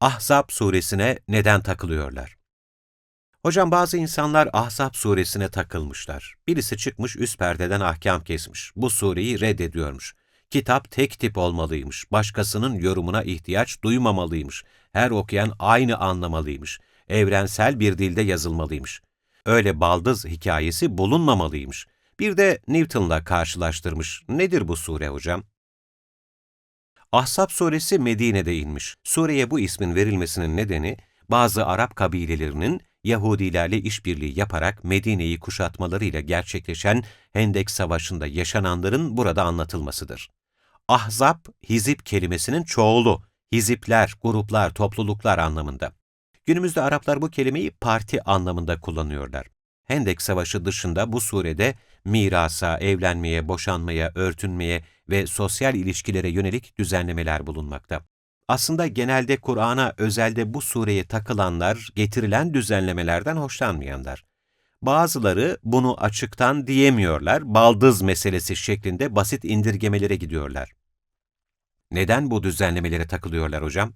Ahzab suresine neden takılıyorlar? Hocam bazı insanlar Ahzab suresine takılmışlar. Birisi çıkmış üst perdeden ahkam kesmiş. Bu sureyi reddediyormuş. Kitap tek tip olmalıymış. Başkasının yorumuna ihtiyaç duymamalıymış. Her okuyan aynı anlamalıymış. Evrensel bir dilde yazılmalıymış. Öyle baldız hikayesi bulunmamalıymış. Bir de Newton'la karşılaştırmış. Nedir bu sure hocam? Ahzab suresi Medine'de inmiş. Sureye bu ismin verilmesinin nedeni, bazı Arap kabilelerinin Yahudilerle işbirliği yaparak Medine'yi kuşatmalarıyla gerçekleşen Hendek Savaşı'nda yaşananların burada anlatılmasıdır. Ahzab, hizip kelimesinin çoğulu, hizipler, gruplar, topluluklar anlamında. Günümüzde Araplar bu kelimeyi parti anlamında kullanıyorlar. Hendek Savaşı dışında bu surede mirasa, evlenmeye, boşanmaya, örtünmeye ve sosyal ilişkilere yönelik düzenlemeler bulunmakta. Aslında genelde Kur'an'a özelde bu sureye takılanlar, getirilen düzenlemelerden hoşlanmayanlar. Bazıları bunu açıktan diyemiyorlar, baldız meselesi şeklinde basit indirgemelere gidiyorlar. Neden bu düzenlemelere takılıyorlar hocam?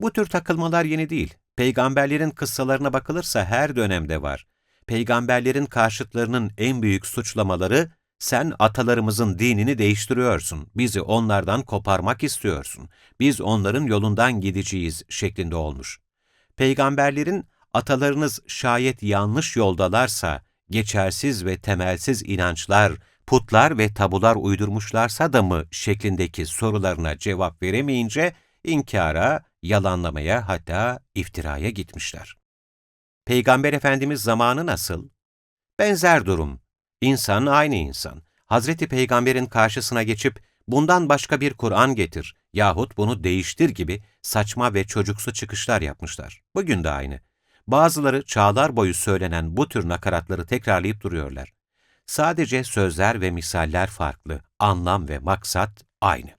Bu tür takılmalar yeni değil. Peygamberlerin kıssalarına bakılırsa her dönemde var. Peygamberlerin karşıtlarının en büyük suçlamaları, sen atalarımızın dinini değiştiriyorsun, bizi onlardan koparmak istiyorsun, biz onların yolundan gideceğiz şeklinde olmuş. Peygamberlerin atalarınız şayet yanlış yoldalarsa, geçersiz ve temelsiz inançlar, putlar ve tabular uydurmuşlarsa da mı şeklindeki sorularına cevap veremeyince inkara, yalanlamaya hatta iftiraya gitmişler. Peygamber Efendimiz zamanı nasıl? Benzer durum. İnsan aynı insan. Hazreti Peygamber'in karşısına geçip bundan başka bir Kur'an getir yahut bunu değiştir gibi saçma ve çocuksu çıkışlar yapmışlar. Bugün de aynı. Bazıları çağlar boyu söylenen bu tür nakaratları tekrarlayıp duruyorlar. Sadece sözler ve misaller farklı, anlam ve maksat aynı.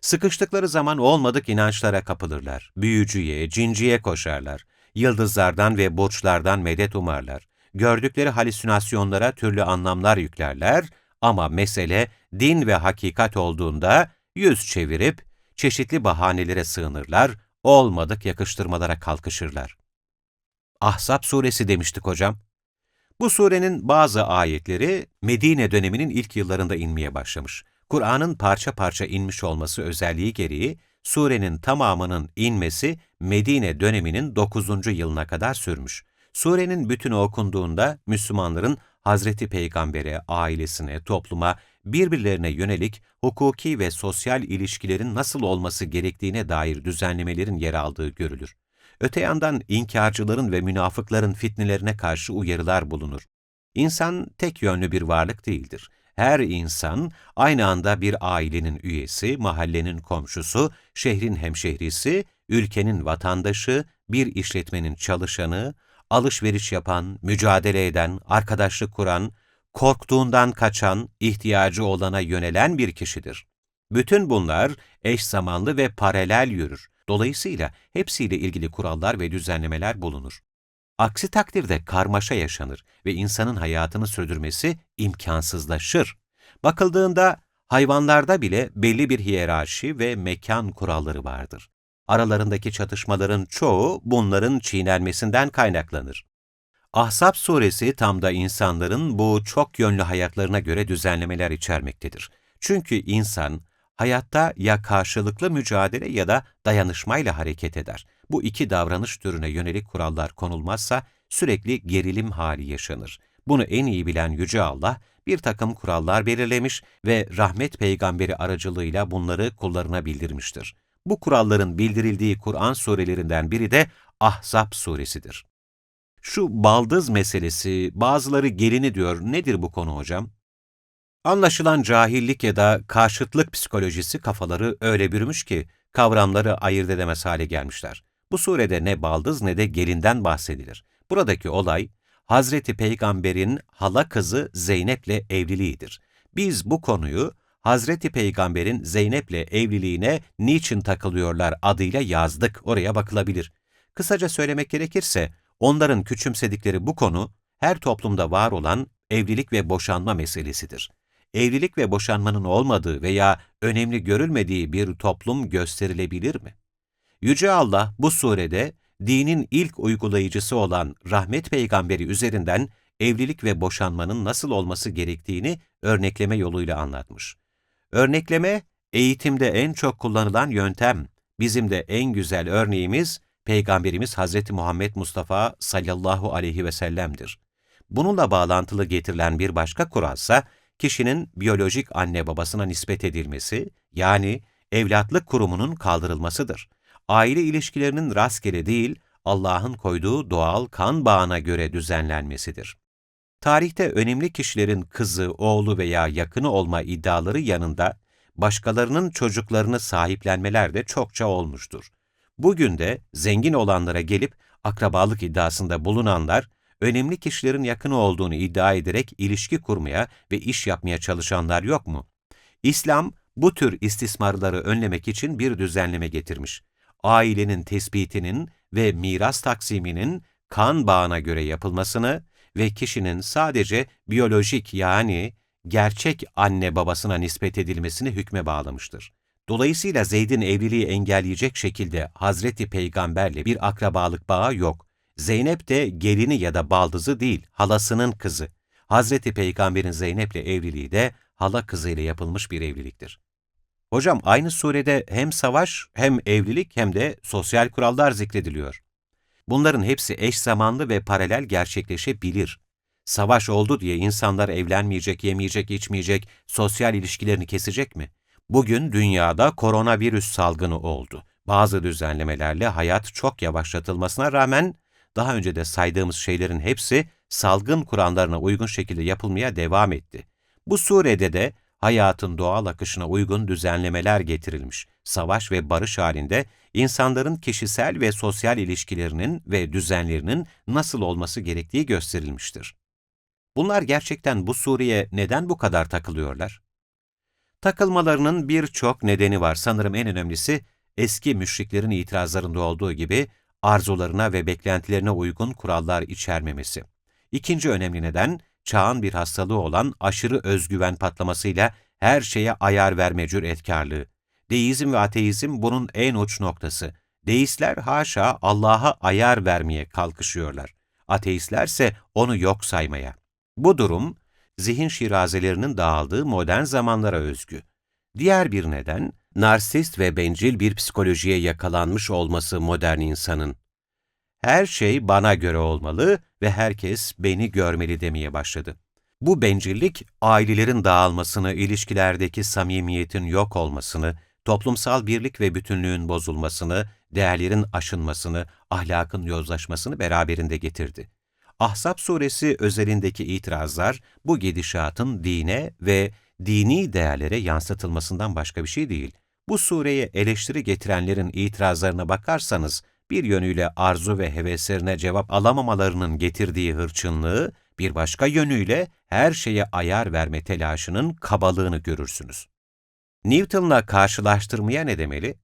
Sıkıştıkları zaman olmadık inançlara kapılırlar, büyücüye, cinciye koşarlar, yıldızlardan ve burçlardan medet umarlar, gördükleri halüsinasyonlara türlü anlamlar yüklerler ama mesele din ve hakikat olduğunda yüz çevirip çeşitli bahanelere sığınırlar, olmadık yakıştırmalara kalkışırlar. Ahzab suresi demiştik hocam. Bu surenin bazı ayetleri Medine döneminin ilk yıllarında inmeye başlamış. Kur'an'ın parça parça inmiş olması özelliği gereği surenin tamamının inmesi Medine döneminin 9. yılına kadar sürmüş. Surenin bütünü okunduğunda Müslümanların Hazreti Peygamber'e, ailesine, topluma, birbirlerine yönelik hukuki ve sosyal ilişkilerin nasıl olması gerektiğine dair düzenlemelerin yer aldığı görülür. Öte yandan inkarcıların ve münafıkların fitnelerine karşı uyarılar bulunur. İnsan tek yönlü bir varlık değildir. Her insan aynı anda bir ailenin üyesi, mahallenin komşusu, şehrin hemşehrisi, ülkenin vatandaşı, bir işletmenin çalışanı, alışveriş yapan, mücadele eden, arkadaşlık kuran, korktuğundan kaçan, ihtiyacı olana yönelen bir kişidir. Bütün bunlar eş zamanlı ve paralel yürür. Dolayısıyla hepsiyle ilgili kurallar ve düzenlemeler bulunur. Aksi takdirde karmaşa yaşanır ve insanın hayatını sürdürmesi imkansızlaşır. Bakıldığında hayvanlarda bile belli bir hiyerarşi ve mekan kuralları vardır. Aralarındaki çatışmaların çoğu bunların çiğnenmesinden kaynaklanır. Ahzab suresi tam da insanların bu çok yönlü hayatlarına göre düzenlemeler içermektedir. Çünkü insan hayatta ya karşılıklı mücadele ya da dayanışmayla hareket eder. Bu iki davranış türüne yönelik kurallar konulmazsa sürekli gerilim hali yaşanır. Bunu en iyi bilen Yüce Allah bir takım kurallar belirlemiş ve rahmet peygamberi aracılığıyla bunları kullarına bildirmiştir. Bu kuralların bildirildiği Kur'an surelerinden biri de Ahzab suresidir. Şu baldız meselesi, bazıları gelini diyor, nedir bu konu hocam? Anlaşılan cahillik ya da karşıtlık psikolojisi kafaları öyle bürümüş ki kavramları ayırt edemez hale gelmişler. Bu surede ne baldız ne de gelinden bahsedilir. Buradaki olay, Hazreti Peygamber'in hala kızı Zeynep'le evliliğidir. Biz bu konuyu Hazreti Peygamber'in Zeynep'le evliliğine niçin takılıyorlar adıyla yazdık, oraya bakılabilir. Kısaca söylemek gerekirse, onların küçümsedikleri bu konu, her toplumda var olan evlilik ve boşanma meselesidir. Evlilik ve boşanmanın olmadığı veya önemli görülmediği bir toplum gösterilebilir mi? Yüce Allah bu surede dinin ilk uygulayıcısı olan rahmet peygamberi üzerinden evlilik ve boşanmanın nasıl olması gerektiğini örnekleme yoluyla anlatmış. Örnekleme, eğitimde en çok kullanılan yöntem. Bizim de en güzel örneğimiz Peygamberimiz Hz. Muhammed Mustafa sallallahu aleyhi ve sellem'dir. Bununla bağlantılı getirilen bir başka kuralsa, kişinin biyolojik anne babasına nispet edilmesi, yani evlatlık kurumunun kaldırılmasıdır. Aile ilişkilerinin rastgele değil, Allah'ın koyduğu doğal kan bağına göre düzenlenmesidir. Tarihte önemli kişilerin kızı, oğlu veya yakını olma iddiaları yanında, başkalarının çocuklarını sahiplenmeler de çokça olmuştur. Bugün de zengin olanlara gelip akrabalık iddiasında bulunanlar, önemli kişilerin yakını olduğunu iddia ederek ilişki kurmaya ve iş yapmaya çalışanlar yok mu? İslam, bu tür istismarları önlemek için bir düzenleme getirmiş. Ailenin tespitinin ve miras taksiminin kan bağına göre yapılmasını ve kişinin sadece biyolojik yani gerçek anne babasına nispet edilmesini hükme bağlamıştır. Dolayısıyla Zeyd'in evliliği engelleyecek şekilde Hazreti Peygamberle bir akrabalık bağı yok. Zeynep de gelini ya da baldızı değil, halasının kızı. Hazreti Peygamber'in Zeynep'le evliliği de hala kızıyla yapılmış bir evliliktir. Hocam aynı surede hem savaş hem evlilik hem de sosyal kurallar zikrediliyor. Bunların hepsi eş zamanlı ve paralel gerçekleşebilir. Savaş oldu diye insanlar evlenmeyecek, yemeyecek, içmeyecek, sosyal ilişkilerini kesecek mi? Bugün dünyada koronavirüs salgını oldu. Bazı düzenlemelerle hayat çok yavaşlatılmasına rağmen daha önce de saydığımız şeylerin hepsi salgın kurallarına uygun şekilde yapılmaya devam etti. Bu surede de hayatın doğal akışına uygun düzenlemeler getirilmiş. Savaş ve barış halinde insanların kişisel ve sosyal ilişkilerinin ve düzenlerinin nasıl olması gerektiği gösterilmiştir. Bunlar gerçekten bu sureye neden bu kadar takılıyorlar? Takılmalarının birçok nedeni var. Sanırım en önemlisi eski müşriklerin itirazlarında olduğu gibi arzularına ve beklentilerine uygun kurallar içermemesi. İkinci önemli neden, çağın bir hastalığı olan aşırı özgüven patlamasıyla her şeye ayar verme cüretkarlığı. Deizm ve ateizm bunun en uç noktası. Deistler haşa Allah'a ayar vermeye kalkışıyorlar. Ateistlerse onu yok saymaya. Bu durum, zihin şirazelerinin dağıldığı modern zamanlara özgü. Diğer bir neden, narsist ve bencil bir psikolojiye yakalanmış olması modern insanın. Her şey bana göre olmalı ve herkes beni görmeli demeye başladı. Bu bencillik, ailelerin dağılmasını, ilişkilerdeki samimiyetin yok olmasını, toplumsal birlik ve bütünlüğün bozulmasını, değerlerin aşınmasını, ahlakın yozlaşmasını beraberinde getirdi. Ahzab suresi özelindeki itirazlar bu gidişatın dine ve dini değerlere yansıtılmasından başka bir şey değil. Bu sureye eleştiri getirenlerin itirazlarına bakarsanız, bir yönüyle arzu ve heveslerine cevap alamamalarının getirdiği hırçınlığı, bir başka yönüyle her şeye ayar verme telaşının kabalığını görürsünüz. Newton'la karşılaştırmaya ne demeli?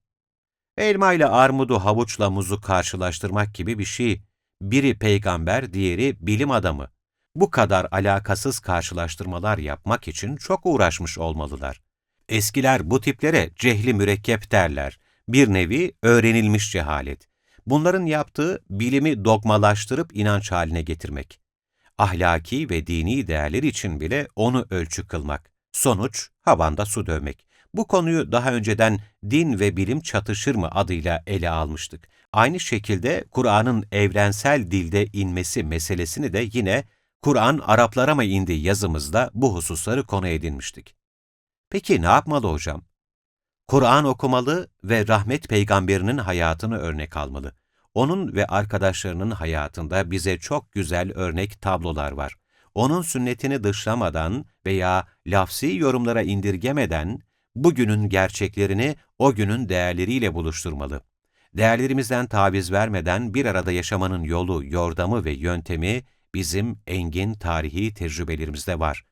Elma ile armudu, havuçla muzu karşılaştırmak gibi bir şey. Biri peygamber, diğeri bilim adamı. Bu kadar alakasız karşılaştırmalar yapmak için çok uğraşmış olmalılar. Eskiler bu tiplere cehli mürekkep derler. Bir nevi öğrenilmiş cehalet. Bunların yaptığı bilimi dogmalaştırıp inanç haline getirmek. Ahlaki ve dini değerler için bile onu ölçü kılmak. Sonuç, havanda su dövmek. Bu konuyu daha önceden din ve bilim çatışır mı adıyla ele almıştık. Aynı şekilde Kur'an'ın evrensel dilde inmesi meselesini de yine Kur'an Araplara mı indi yazımızda bu hususları konu edinmiştik. Peki ne yapmalı hocam? Kur'an okumalı ve rahmet peygamberinin hayatını örnek almalı. Onun ve arkadaşlarının hayatında bize çok güzel örnek tablolar var. Onun sünnetini dışlamadan veya lafsi yorumlara indirgemeden, bugünün gerçeklerini o günün değerleriyle buluşturmalı. Değerlerimizden taviz vermeden bir arada yaşamanın yolu, yordamı ve yöntemi bizim engin tarihi tecrübelerimizde var.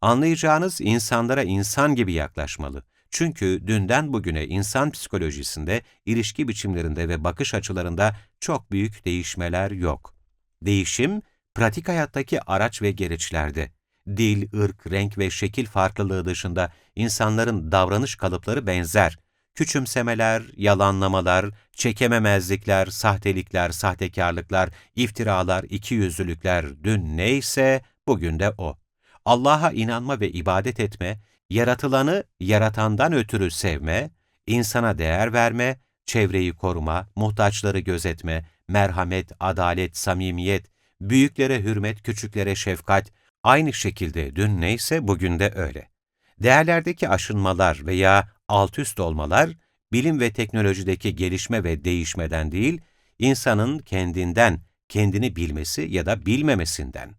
Anlayacağınız insanlara insan gibi yaklaşmalı. Çünkü dünden bugüne insan psikolojisinde, ilişki biçimlerinde ve bakış açılarında çok büyük değişmeler yok. Değişim, pratik hayattaki araç ve gereçlerde. Dil, ırk, renk ve şekil farklılığı dışında insanların davranış kalıpları benzer. Küçümsemeler, yalanlamalar, çekememezlikler, sahtelikler, sahtekarlıklar, iftiralar, ikiyüzlülükler dün neyse bugün de o. Allah'a inanma ve ibadet etme, yaratılanı yaratandan ötürü sevme, insana değer verme, çevreyi koruma, muhtaçları gözetme, merhamet, adalet, samimiyet, büyüklere hürmet, küçüklere şefkat, aynı şekilde dün neyse bugün de öyle. Değerlerdeki aşınmalar veya altüst olmalar, bilim ve teknolojideki gelişme ve değişmeden değil, insanın kendinden, kendini bilmesi ya da bilmemesinden.